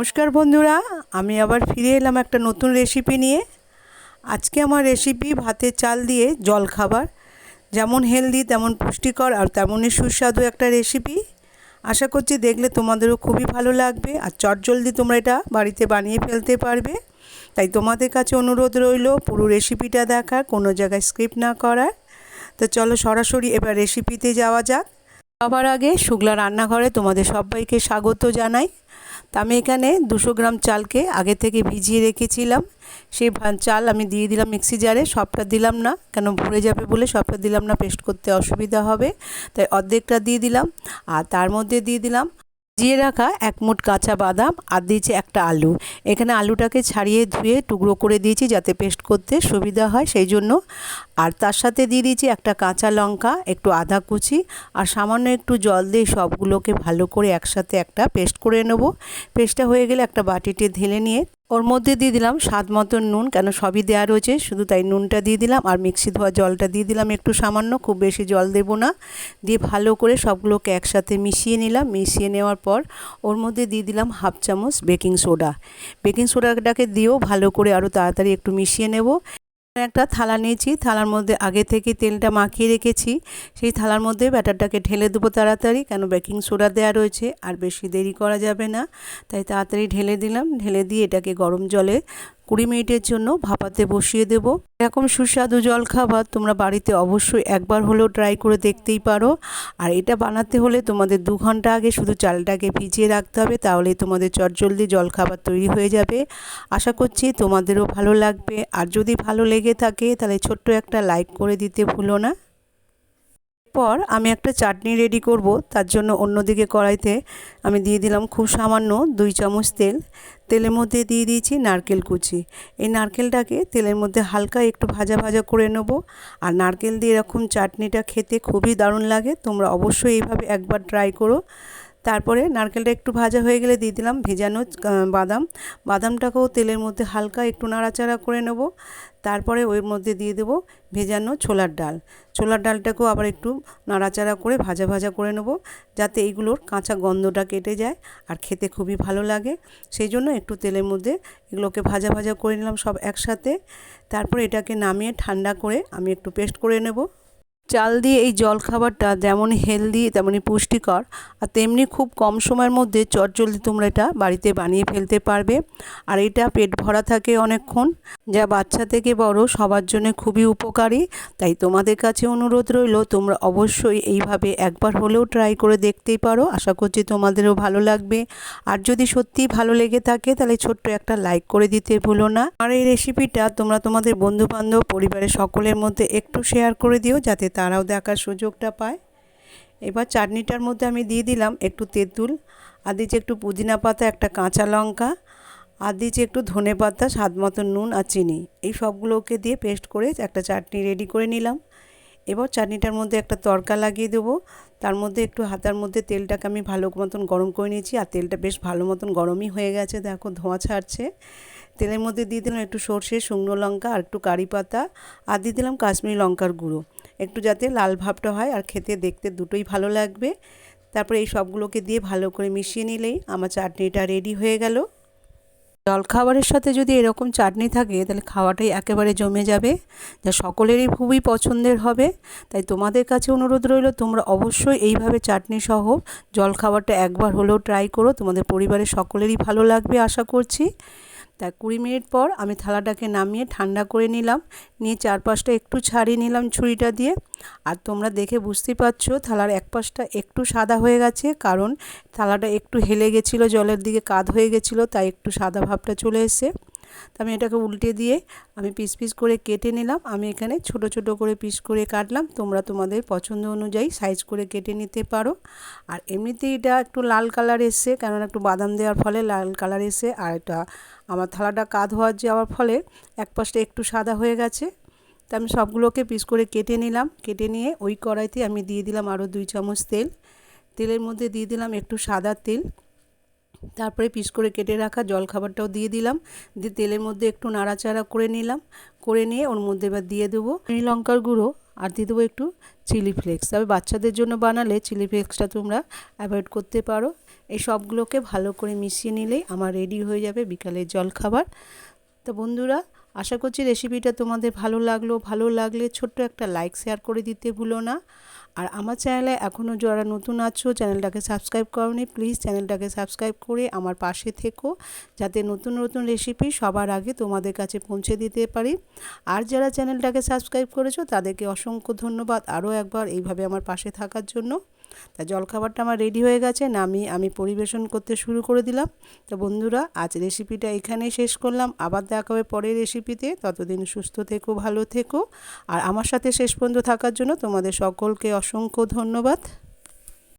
নমস্কার বন্ধুরা, আমি আবার ফিরে এলাম একটা নতুন রেসিপি নিয়ে। আজকে আমার রেসিপি ভাতের চাল দিয়ে জল খাবার যেমন হেলদি তেমন পুষ্টিকর আর তেমনই সুস্বাদু একটা রেসিপি আশা করছি দেখলে তোমাদেরও খুবই ভালো লাগবে আর চটজলদি তোমরা এটা বাড়িতে বানিয়ে ফেলতে পারবে। তাই তোমাদের কাছে অনুরোধ রইল, পুরো রেসিপিটা দেখার, কোনো জায়গায় স্কিপ না করার। তো চলো সরাসরি এবার রেসিপিতে যাওয়া যাক। সবার আগে শুক্লা রান্নাঘরে তোমাদের সবাইকে স্বাগত জানাই। তা আমি এখানে দুশো গ্রাম চালকে আগে থেকে ভিজিয়ে রেখেছিলাম। সেই চাল আমি দিয়ে দিলাম মিক্সি জারে, সবটা দিলাম না, কেন ভরে যাবে বলে সবটা দিলাম না, পেস্ট করতে অসুবিধা হবে। তাই অর্ধেকটা দিয়ে দিলাম, আর তার মধ্যে দিয়ে দিলাম ভিজিয়ে রাখা এক মুঠ কাঁচা বাদাম, আর দিয়েছি একটা আলু। এখানে আলুটাকে ছাড়িয়ে ধুয়ে টুকরো করে দিয়েছি যাতে পেস্ট করতে সুবিধা হয় সেই জন্য। আর তার সাথে দিয়ে দিয়েছি একটা কাঁচা লঙ্কা, একটু আদা কুচি, আর সামান্য একটু জল দিয়ে সবগুলোকে ভালো করে একসাথে একটা পেস্ট করে নেব। পেস্টটা হয়ে গেলে একটা বাটিতে ঢেলে নিয়ে ওর মধ্যে দিয়ে দিলাম স্বাদ মতন নুন, কেন সবই দেওয়া রয়েছে, শুধু তাই নুনটা দিয়ে দিলাম আর মিক্সি ধোয়া জলটা দিয়ে দিলাম একটু সামান্য, খুব বেশি জল দেব না। দিয়ে ভালো করে সবগুলোকে একসাথে মিশিয়ে নিলাম, মিশিয়ে নেওয়ার পর ওর মধ্যে দিয়ে দিলাম হাফ চামচ বেকিং সোডা। বেকিং সোডাটাকে দিয়েও ভালো করে আরও তাড়াতাড়ি একটু মিশিয়ে নেব। একটা থালা নিয়েছি, থালার মধ্যে আগে থেকে তেলটা মাখিয়ে রেখেছি। সেই থালার মধ্যে ব্যাটারটাকে ঢেলে দেবো তাড়াতাড়ি, কেন বেকিং সোডা দেওয়া রয়েছে, আর বেশি দেরি করা যাবে না। তাই তাড়াতাড়ি ঢেলে দিলাম, ঢেলে দিয়ে এটাকে গরম জলে কুড়ি মিনিটের জন্য ভাপাতে বসিয়ে দেব। এরকম সুস্বাদু জল খাবার তোমরা বাড়িতে অবশ্যই একবার হলেও ট্রাই করে দেখতেই পারো। আর এটা বানাতে হলে তোমাদের দু ঘণ্টা আগে শুধু চালটাকে ভিজিয়ে রাখতে হবে, তাহলেই তোমাদের চটজলদি জল খাবার তৈরি হয়ে যাবে। আশা করছি তোমাদেরও ভালো লাগবে। আর যদি ভালো লেগে থাকে, তাহলে ছোট্ট একটা লাইক করে দিতে ভুলো না। পর আমি একটা চাটনি রেডি করব। তার জন্য অন্যদিকে কড়াইতে আমি দিয়ে দিলাম খুব সামান্য দুই চামচ তেল। তেলের মধ্যে দিয়ে দিয়েছি নারকেল কুচি। এই নারকেলটাকে তেলের মধ্যে হালকা একটু ভাজা ভাজা করে নেব। আর নারকেল দিয়ে এরকম চাটনিটা খেতে খুবই দারুণ লাগে। তোমরা অবশ্যই এইভাবে একবার ট্রাই করো। তারপরে নারকেলটা একটু ভাজা হয়ে গেলে দিয়ে দিলাম ভেজানো বাদাম। বাদামটাকেও তেলের মধ্যে হালকা একটু নাড়াচাড়া করে নেব। তারপরে ওর মধ্যে দিয়ে দেবো ভেজানো ছোলার ডাল। ছোলার ডালটাকেও আবার একটু নাড়াচাড়া করে ভাজা ভাজা করে নেব যাতে এইগুলোর কাঁচা গন্ধটা কেটে যায় আর খেতে খুবই ভালো লাগে। সেই জন্য একটু তেলের মধ্যে এগুলোকে ভাজা ভাজা করে নিলাম সব একসাথে। তারপরে এটাকে নামিয়ে ঠান্ডা করে আমি একটু পেস্ট করে নেব। চাল দিয়ে এই জল খাবারটা যেমন হেলদি, তেমনই পুষ্টিকর আর তেমনি খুব কম সময়ের মধ্যে চটজলদি তোমরা এটা বাড়িতে বানিয়ে ফেলতে পারবে। আর এটা পেট ভরা থাকে অনেকক্ষণ, যা বাচ্চা থেকে বড় সবার জন্য খুবই উপকারী। তাই তোমাদের কাছে অনুরোধ রইল, তোমরা অবশ্যই এইভাবে একবার হলেও ট্রাই করে দেখতেই পারো। আশা করছি তোমাদেরও ভালো লাগবে। আর যদি সত্যিই ভালো লেগে থাকে, তাহলে ছোট্ট একটা লাইক করে দিতে ভুলো না। আর এই রেসিপিটা তোমরা তোমাদের বন্ধুবান্ধব, পরিবারের সকলের মধ্যে একটু শেয়ার করে দিও, যাতে তারাও দেখার সুযোগটা পায়। এবার চাটনিটার মধ্যে আমি দিয়ে দিলাম একটু তেঁতুল আর দিয়েছি একটু পুদিনা পাতা, একটা কাঁচা লঙ্কা আর দিয়েছি একটু ধনে পাতা, স্বাদ মতো নুন আর চিনি। এই সবগুলোকে দিয়ে পেস্ট করে একটা চাটনি রেডি করে নিলাম। এবার চাটনিটার মধ্যে একটা তরকা লাগিয়ে দেবো। তার মধ্যে একটু হাতার মধ্যে তেলটাকে আমি ভালো মতন গরম করে নিয়েছি, আর তেলটা বেশ ভালো মতন গরমই হয়ে গেছে, দেখো ধোঁয়া ছাড়ছে। তেলের মধ্যে দিয়ে দিলাম একটু সর্ষে, শুকনো লঙ্কা আর একটু কারি পাতা আর দিয়ে দিলাম কাশ্মীরি লঙ্কার গুঁড়ো। একটু যাতে লাল ভাবটা হয় আর খেতে দেখতে দুটোই ভালো লাগবে। তারপরে এই সবগুলোকে দিয়ে ভালো করে মিশিয়ে নিলেই আমার চাটনিটা রেডি হয়ে গেল। জলখাবারের সাথে যদি এরকম চাটনি থাকে, তাহলে খাওয়াটাই একেবারে জমে যাবে। যা সকলেরই খুবই পছন্দের হবে। তাই তোমাদের কাছে অনুরোধ রইল, তোমরা অবশ্যই এইভাবে চাটনি সহ জলখাবারটা একবার হলেও ট্রাই করো। তোমাদের পরিবারের সকলেরই ভালো লাগবে, আশা করছি। তা কুড়ি মিনিট পর আমি থালাটাকে নামিয়ে ঠান্ডা করে নিলাম। নিয়ে চারপাশটা একটু ছাড়িয়ে নিলাম ছুরিটা দিয়ে। আর তোমরা দেখে বুঝতেই পারছ, থালার এক পাশটা একটু সাদা হয়ে গেছে, কারণ থালাটা একটু হেলে গেছিল, জলের দিকে কাদ হয়ে গেছিল, তাই একটু সাদা ভাবটা চলে এসে তো আমি এটাকে উল্টে দিয়ে আমি পিস পিস করে কেটে নিলাম। আমি এখানে ছোট ছোট করে পিস করে কাটলাম। তোমরা তোমাদের পছন্দ অনুযায়ী সাইজ করে কেটে নিতে পারো। আর এমনিতেই এটা একটু লাল কালার এসছে, কেননা একটু বাদাম দেওয়ার ফলে লাল কালার এসে আর এটা আমার থালাটা কাদ হওয়ার যাওয়ার ফলে এক পাশটা একটু সাদা হয়ে গেছে। তা আমি সবগুলোকে পিস করে কেটে নিলাম। কেটে নিয়ে ওই কড়াইতে আমি দিয়ে দিলাম আরও দুই চামচ তেল। তেলের মধ্যে দিয়ে দিলাম একটু সাদা তেল। তারপরে পিস করে কেটে রাখা জল খাবারটাও দিয়ে দিলাম। দিয়ে তেলের মধ্যে একটু নাড়াচাড়া করে নিলাম। করে নিয়ে ওর মধ্যে এবার দিয়ে দেবো লঙ্কার গুঁড়ো আর দিয়ে দেবো একটু চিলি ফ্লেক্স। তবে বাচ্চাদের জন্য বানালে চিলি ফ্লেক্সটা তোমরা অ্যাভয়েড করতে পারো। এই সবগুলোকে ভালো করে মিশিয়ে নিলেই আমার রেডি হয়ে যাবে বিকালের জলখাবার তো বন্ধুরা আশা করছি রেসিপিটা তোমাদের ভালো লাগল। ভালো লাগলে ছোট্ট একটা লাইক শেয়ার করে দিতে ভুলো না। আর আমার চ্যানেলে এখনও যারা নতুন আছো চ্যানেলটাকে সাবস্ক্রাইব করনি প্লিজ চ্যানেলটাকে সাবস্ক্রাইব করে আমার পাশে থেকো। যাতে নতুন নতুন রেসিপি সবার আগে তোমাদের কাছে পৌঁছে দিতে পারি। আর যারা চ্যানেলটাকে সাবস্ক্রাইব করেছ, তাদেরকে অসংখ্য ধন্যবাদ। আরও একবার এইভাবে আমার পাশে থাকার জন্য। তা জলখাবারটা আমার রেডি হয়ে গেছে, নামিয়ে আমি পরিবেশন করতে শুরু করে দিলাম। তো বন্ধুরা, আজ রেসিপিটা এখানেই শেষ করলাম। আবার দেখা হবে পরের রেসিপিতে ততদিন সুস্থ থেকো, ভালো থেকো। আর আমার সাথে শেষ পর্যন্ত থাকার জন্য তোমাদের সকলকে অসংখ্য ধন্যবাদ।